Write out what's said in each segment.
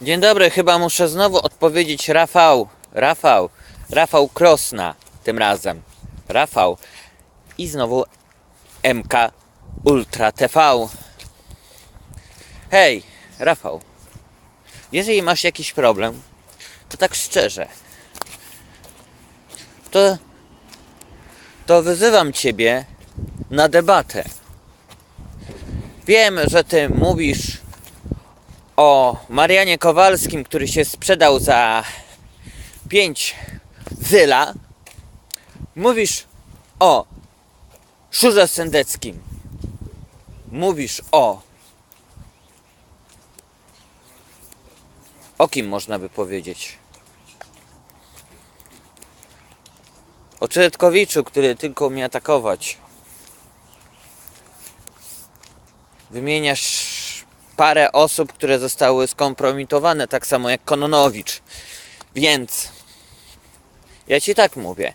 Dzień dobry, chyba muszę znowu odpowiedzieć Rafał. Rafał. Rafał Krosna tym razem. Rafał. I znowu MK Ultra TV. Hej, Rafał. Jeżeli masz jakiś problem, to tak szczerze, to, to wyzywam ciebie na debatę. Wiem, że ty mówisz o Marianie Kowalskim, który się sprzedał za 5 zyla. Mówisz o Szurze Sendeckim. Mówisz o. O kim można by powiedzieć? O Czyretkowiczu, który tylko umie atakować. Wymieniasz parę osób, które zostały skompromitowane, tak samo jak Kononowicz. Więc ja ci tak mówię.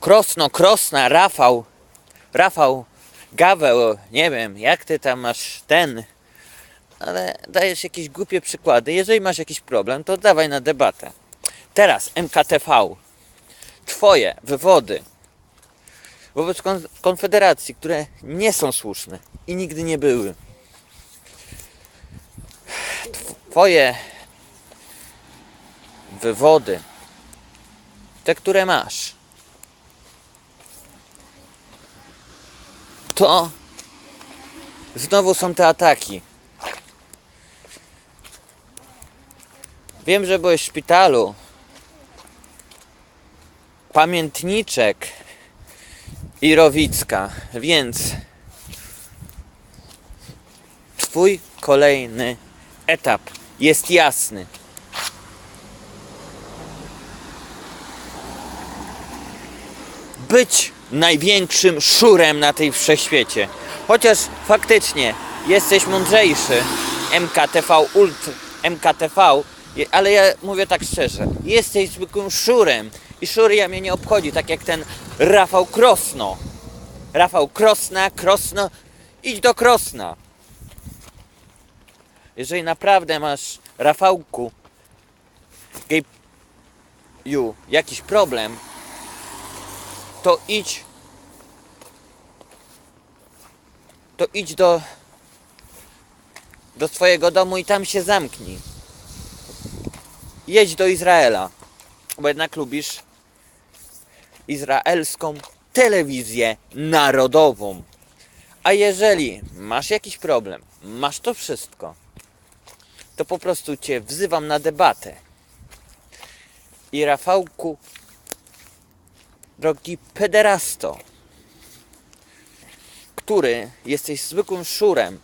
Krosno, Krosna, Rafał, Rafał, Gaweł, nie wiem, jak ty tam masz ten, ale dajesz jakieś głupie przykłady. Jeżeli masz jakiś problem, to dawaj na debatę. Teraz MKTV. Twoje wywody wobec kon- Konfederacji, które nie są słuszne i nigdy nie były. Twoje wywody, te, które masz, to znowu są te ataki. Wiem, że byłeś w szpitalu. Pamiętniczek i Rowicka, więc twój kolejny etap jest jasny. Być największym szurem na tej wszechświecie. Chociaż faktycznie jesteś mądrzejszy. MKTV Ult, MKTV, ale ja mówię tak szczerze. Jesteś zwykłym szurem. I szur ja mnie nie obchodzi, tak jak ten Rafał Krosno. Rafał Krosna, Krosno, idź do Krosna. Jeżeli naprawdę masz, Rafałku, geju, jakiś problem, to idź, to idź do, do swojego domu i tam się zamknij. Jedź do Izraela, bo jednak lubisz izraelską telewizję narodową. A jeżeli masz jakiś problem, masz to wszystko, to po prostu cię wzywam na debatę. I Rafałku, drogi pederasto, który jesteś zwykłym szurem,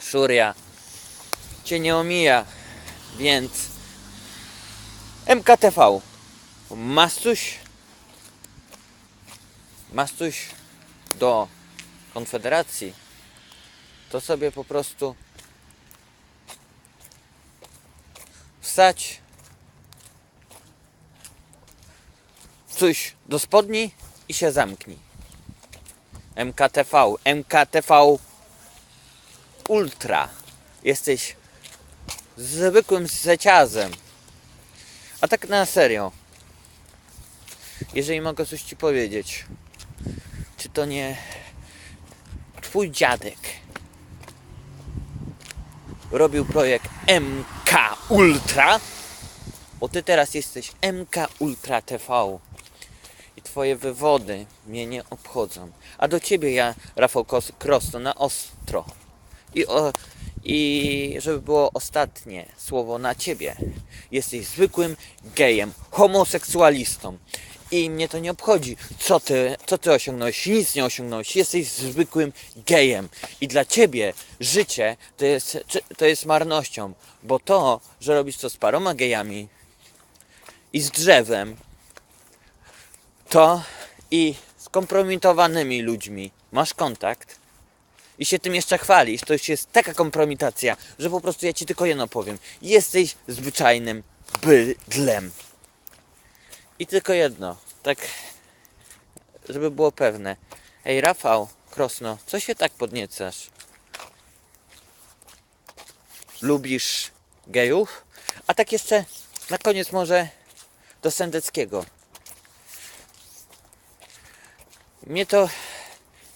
szuria cię nie omija, więc MKTV, masz coś, masz coś do Konfederacji, to sobie po prostu wsać coś do spodni i się zamknij. MKTV, MKTV Ultra. Jesteś zwykłym zeciazem. A tak na serio. Jeżeli mogę coś ci powiedzieć. Czy to nie twój dziadek robił projekt MK Ultra? Bo ty teraz jesteś MK Ultra TV. I twoje wywody mnie nie obchodzą. A do ciebie ja, Rafał Kos- Krosno, na ostro. I, o, I żeby było ostatnie słowo na ciebie. Jesteś zwykłym gejem, homoseksualistą. I mnie to nie obchodzi, co ty, co ty osiągnąłeś. Nic nie osiągnąłeś. Jesteś zwykłym gejem. I dla ciebie życie to jest, to jest marnością. Bo to, że robisz to z paroma gejami i z drzewem, to i z kompromitowanymi ludźmi masz kontakt i się tym jeszcze chwalisz, to już jest taka kompromitacja, że po prostu ja ci tylko jedno powiem. Jesteś zwyczajnym bydlem. I tylko jedno, tak żeby było pewne. Ej Rafał, Krosno, co się tak podniecasz? Lubisz gejów. A tak jeszcze na koniec może do Sendeckiego. Mnie to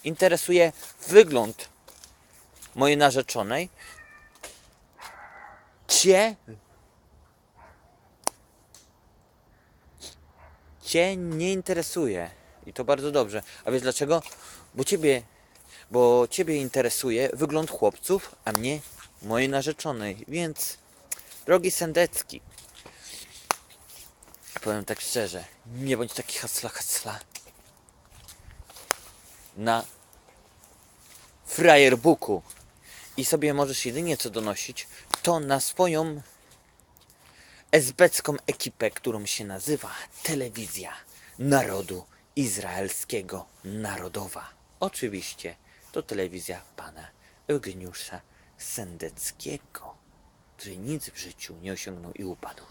interesuje wygląd mojej narzeczonej. Cię Cię nie interesuje. I to bardzo dobrze. A wiesz dlaczego? Bo ciebie, bo ciebie interesuje wygląd chłopców, a mnie mojej narzeczonej. Więc, drogi Sendecki, powiem tak szczerze, nie bądź taki hasla hasla. Na frajerbooku i sobie możesz jedynie co donosić, to na swoją esbecką ekipę, którą się nazywa Telewizja Narodu Izraelskiego Narodowa. Oczywiście to telewizja pana Eugeniusza Sendeckiego, który nic w życiu nie osiągnął i upadł.